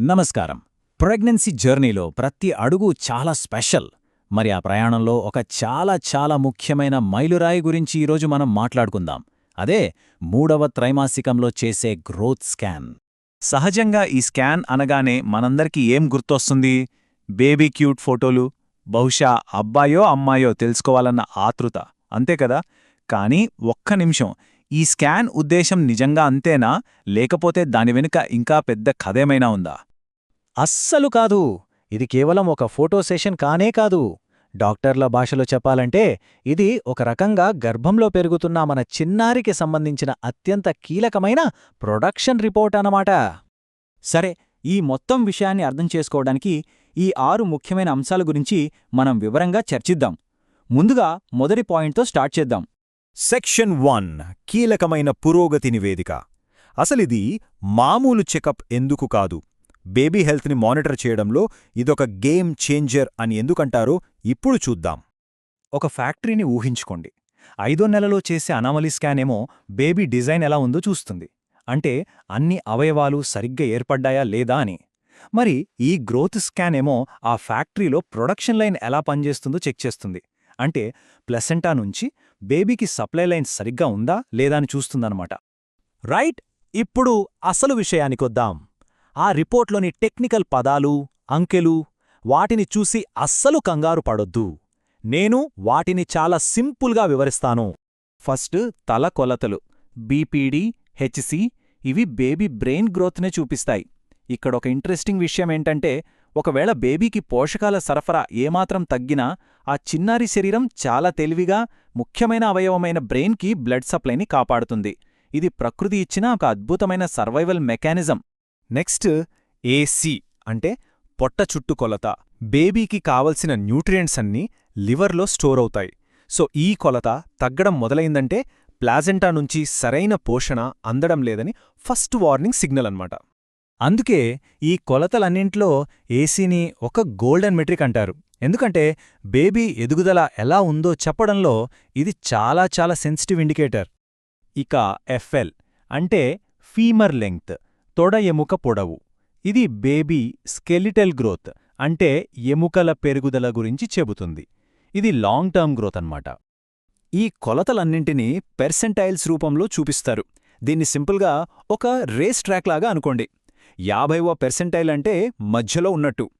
నమస్కారం. ప్రెగ్నెన్సీ జర్నీలో ప్రతి అడుగు చాలా స్పెషల్. మరి ఆ ప్రయాణంలో ఒక చాలా చాలా ముఖ్యమైన మైలురాయి గురించి ఈరోజు మనం మాట్లాడుకుందాం. అదే మూడవ త్రైమాసికంలో చేసే గ్రోత్ స్కాన్. సహజంగా ఈ స్కాన్ అనగానే మనందరికీ ఏం గుర్తొస్తుంది? బేబీ క్యూట్ ఫోటోలు బహుశా అబ్బాయో అమ్మాయో తెలుసుకోవాలన్న ఆతృత. అంతే కదా? కానీ ఒక్క నిమిషం. ఈ స్కాన్ ఉద్దేశం నిజంగా అంతేనా? లేకపోతే దాని వెనుక ఇంకా పెద్ద కథేమైనా ఉందా? అస్సలు కాదు. ఇది కేవలం ఒక ఫోటో సెషన్ కానే కాదు. డాక్టర్ల భాషలో చెప్పాలంటే ఇది ఒక రకంగా గర్భంలో పెరుగుతున్న మన చిన్నారికి సంబంధించిన అత్యంత కీలకమైన ప్రొడక్షన్ రిపోర్ట్ అన్నమాట. సరే ఈ మొత్తం విషయాన్ని అర్థం చేసుకోవడానికి ఈ ఆరు ముఖ్యమైన అంశాల గురించి మనం వివరంగా చర్చిద్దాం. ముందుగా మొదటి పాయింట్తో స్టార్ట్ చేద్దాం. సెక్షన్ వన్ కీలకమైన పురోగతి నివేదిక. అసలిది మామూలు చెకప్ ఎందుకు కాదు? బేబీ హెల్త్ని మానిటర్ చేయడంలో ఇదొక గేమ్ చేంజర్ అని ఎందుకంటారో ఇప్పుడు చూద్దాం. ఒక ఫ్యాక్టరీని ఊహించుకోండి. ఐదో నెలలో చేసే అనామలీ స్కాన్ ఏమో బేబీ డిజైన్ ఎలా ఉందో చూస్తుంది. అంటే అన్ని అవయవాలు సరిగ్గా ఏర్పడ్డాయా లేదా అని. మరి ఈ గ్రోత్ స్కాన్ ఏమో ఆ ఫ్యాక్టరీలో ప్రొడక్షన్ లైన్ ఎలా పనిచేస్తుందో చెక్ చేస్తుంది. అంటే ప్లసెంటా నుంచి బేబీకి సప్లై లైన్ సరిగ్గా ఉందా లేదా అని చూస్తుందన్నమాట. రైట్ ఇప్పుడు అసలు విషయానికొద్దాం ఆ రిపోర్ట్లోని టెక్నికల్ పదాలు అంకెలు వాటిని చూసి అస్సలు కంగారు పడొద్దు. నేను వాటిని చాలా సింపుల్గా వివరిస్తాను. ఫస్ట్ తల కొలతలు. బీపీడీ హెచ్సి ఇవి బేబీ బ్రెయిన్ గ్రోత్నే చూపిస్తాయి. ఇక్కడొక ఇంట్రెస్టింగ్ విషయం ఏంటంటే ఒకవేళ బేబీకి పోషకాల సరఫరా ఏమాత్రం తగ్గినా ఆ చిన్నారి శరీరం చాలా తెలివిగా ముఖ్యమైన అవయవమైన బ్రెయిన్కి బ్లడ్ సప్లైని కాపాడుతుంది. ఇది ప్రకృతి ఇచ్చిన ఒక అద్భుతమైన సర్వైవల్ మెకానిజం. నెక్స్ట్ ఏసీ అంటే పొట్ట చుట్టుకొలత బేబీకి కావలసిన న్యూట్రియంట్స్ అన్నీ లివర్లో స్టోర్ అవుతాయి. సో ఈ కొలత తగ్గడం మొదలైందంటే ప్లాజెంటా నుంచి సరైన పోషణ అందడం లేదని ఫస్ట్ వార్నింగ్ సిగ్నల్ అన్నమాట. అందుకే ఈ కొలతలన్నింట్లో ఏసీని ఒక గోల్డెన్ మెట్రిక్ అంటారు. ఎందుకంటే బేబీ ఎదుగుదల ఎలా ఉందో చెప్పడంలో ఇది చాలా చాలా సెన్సిటివ్ ఇండికేటర్. ఇక ఎఫ్ఎల్ అంటే ఫీమర్ లెంగ్త్ తొడ ఎముక పొడవు. ఇది బేబీ స్కెలిటల్ గ్రోత్ అంటే ఎముకల పెరుగుదల గురించి చెబుతుంది. ఇది లాంగ్ టర్మ్ గ్రోత్ అన్నమాట. ఈ కొలతలన్నింటినీ పెర్సెంటైల్స్ రూపంలో చూపిస్తారు. దీన్ని సింపుల్గా ఒక రేస్ ట్రాక్ లాగా అనుకోండి. యాభైవ పెర్సెంటైల్ అంటే మధ్యలో ఉన్నట్టు.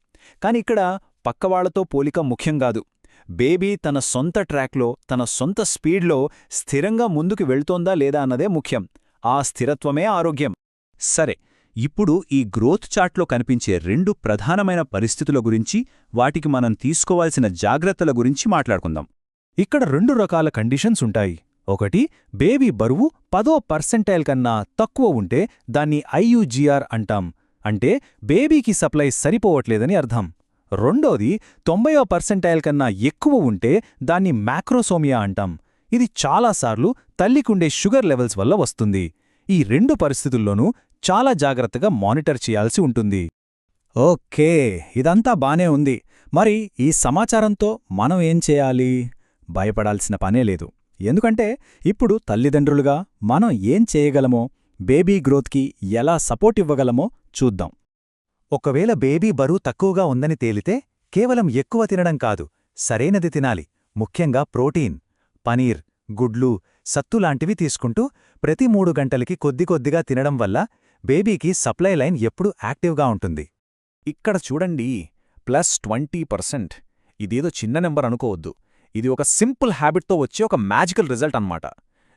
కాని ఇక్కడ పక్కవాళ్ళతో పోలిక ముఖ్యం కాదు. బేబీ తన సొంత ట్రాక్లో తన సొంత స్పీడ్లో స్థిరంగా ముందుకు వెళ్తోందా లేదా అన్నదే ముఖ్యం. ఆ స్థిరత్వమే ఆరోగ్యం. సరే ఇప్పుడు ఈ గ్రోత్ చార్ట్లో కనిపించే రెండు ప్రధానమైన పరిస్థితుల గురించి వాటికి మనం తీసుకోవాల్సిన జాగ్రత్తల గురించి మాట్లాడుకుందాం. ఇక్కడ రెండు రకాల కండిషన్స్ ఉంటాయి. ఒకటి బేబీ బరువు పదో పర్సెంటైల్ కన్నా తక్కువ ఉంటే దాన్ని ఐయుజిఆర్ అంటాం. అంటే బేబీకి సప్లై సరిపోవట్లేదని అర్థం. రెండోది తొంభయో పర్సెంటైల్ కన్నా ఎక్కువ ఉంటే దాన్ని మ్యాక్రోసోమియా అంటాం. ఇది చాలాసార్లు తల్లికుండే షుగర్ లెవెల్స్ వల్ల వస్తుంది. ఈ రెండు పరిస్థితుల్లోనూ చాలా జాగ్రత్తగా మానిటర్ చేయాల్సి ఉంటుంది. ఓకే ఇదంతా బానే ఉంది. మరి ఈ సమాచారంతో మనం ఏం చేయాలి? భయపడాల్సిన పనే లేదు. ఎందుకంటే ఇప్పుడు తల్లిదండ్రులుగా మనం ఏం చేయగలమో బేబీ గ్రోత్కి ఎలా సపోర్ట్ ఇవ్వగలమో చూద్దాం. ఒకవేళ బేబీ బరువు తక్కువగా ఉందని తేలితే కేవలం ఎక్కువ తినడం కాదు సరైనది తినాలి. ముఖ్యంగా ప్రోటీన్ పనీర్ గుడ్లు సత్తులాంటివి తీసుకుంటూ ప్రతి మూడు గంటలకి కొద్ది కొద్దిగా తినడం వల్ల బేబీకి సప్లై లైన్ ఎప్పుడూ యాక్టివ్గా ఉంటుంది. ఇక్కడ చూడండి ప్లస్ ట్వంటీ పర్సెంట్. ఇదేదో చిన్న నెంబర్ అనుకోవద్దు. ఇది ఒక సింపుల్ హ్యాబిట్తో వచ్చే ఒక మ్యాజికల్ రిజల్ట్ అన్నమాట.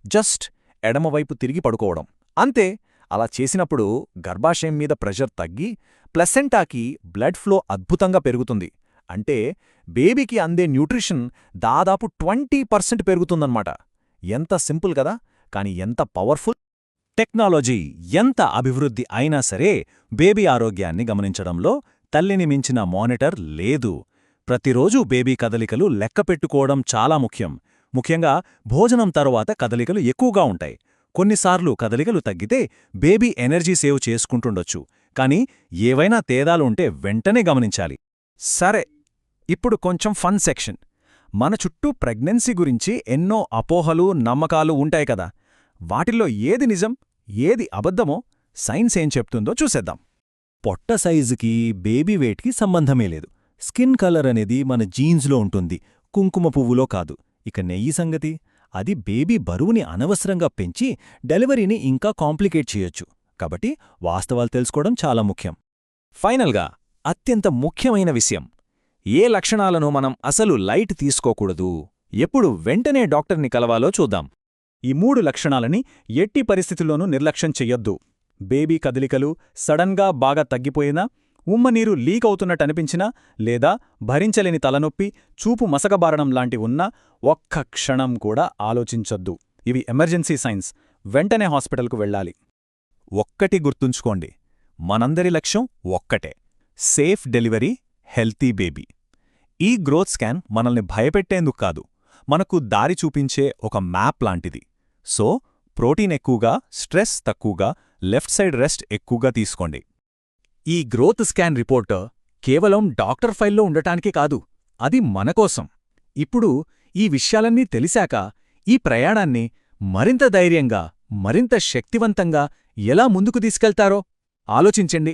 జస్ట్ ఎడమవైపు తిరిగి పడుకోవడం. అంతే అలా చేసినప్పుడు గర్భాశయం మీద ప్రెషర్ తగ్గి ప్లసెంటాకి బ్లడ్ ఫ్లో అద్భుతంగా పెరుగుతుంది. అంటే బేబీకి అందే న్యూట్రిషన్ దాదాపు ట్వంటీ పర్సెంట్ పెరుగుతుందన్నమాట. ఎంత సింపుల్ కదా కాని ఎంత పవర్ఫుల్. టెక్నాలజీ ఎంత అభివృద్ధి అయినా సరే బేబీ ఆరోగ్యాన్ని గమనించడంలో తల్లిని మించిన మానిటర్ లేదు. ప్రతిరోజూ బేబీ కదలికలు లెక్కపెట్టుకోవడం చాలా ముఖ్యం. ముఖ్యంగా భోజనం తరువాత కదలికలు ఎక్కువగా ఉంటాయి. కొన్నిసార్లు కదలికలు తగ్గితే బేబీ ఎనర్జీ సేవ్ చేసుకుంటుండొచ్చు. కాని ఏవైనా తేదాలుంటే వెంటనే గమనించాలి. సరే ఇప్పుడు కొంచెం ఫన్ సెక్షన్. మన చుట్టూ ప్రెగ్నెన్సీ గురించి ఎన్నో అపోహలు నమ్మకాలు ఉంటాయి కదా. వాటిల్లో ఏది నిజం ఏది అబద్ధమో సైన్స్ ఏం చెప్తుందో చూసేద్దాం. పొట్ట సైజుకి బేబీ వెయిట్కి సంబంధమే లేదు. స్కిన్ కలర్ అనేది మన జీన్స్లో ఉంటుంది కుంకుమ పువ్వులో కాదు. ఇక నెయ్యి సంగతి? అది బేబీ బరువుని అనవసరంగా పెంచి డెలివరీని ఇంకా కాంప్లికేట్ చేయొచ్చు. కాబట్టి వాస్తవాలు తెలుసుకోవడం చాలా ముఖ్యం. ఫైనల్గా అత్యంత ముఖ్యమైన విషయం. ఏ లక్షణాలను మనం అసలు లైట్ తీసుకోకూడదు? ఎప్పుడు వెంటనే డాక్టర్ని కలవాలో చూద్దాం. ఈ మూడు లక్షణాలని ఎట్టి పరిస్థితుల్లోనూ నిర్లక్ష్యం చెయ్యొద్దు. బేబీ కదలికలు సడన్గా బాగా తగ్గిపోయినా? ఉమ్మనీరు లీక్ అవుతున్నట్టనిపించినా లేదా భరించలేని తలనొప్పి చూపు మసకబారడం లాంటి ఉన్నా ఒక్క క్షణం కూడా ఆలోచించొద్దు. ఇవి ఎమర్జెన్సీ సైన్స్. వెంటనే హాస్పిటల్కు వెళ్ళాలి. ఒక్కటి గుర్తుంచుకోండి. మనందరి లక్ష్యం ఒక్కటే. Safe delivery healthy baby. ఈ గ్రోత్ స్కాన్ మనల్ని భయపెట్టేందుకు కాదు. మనకు దారి చూపించే ఒక మ్యాప్ లాంటిది. సో ప్రోటీన్ ఎక్కువగా స్ట్రెస్ తక్కువగా లెఫ్ట్ సైడ్ రెస్ట్ ఎక్కువగా తీసుకోండి. ఈ గ్రోత్ స్కాన్ రిపోర్ట్ కేవలం డాక్టర్ ఫైల్లో ఉండటానికే కాదు అది మనకోసం ఇప్పుడు ఈ విషయాలన్నీ తెలిసాక ఈ ప్రయాణాన్ని మరింత ధైర్యంగా మరింత శక్తివంతంగా ఎలా ముందుకు తీసుకెళ్తారో ఆలోచించండి.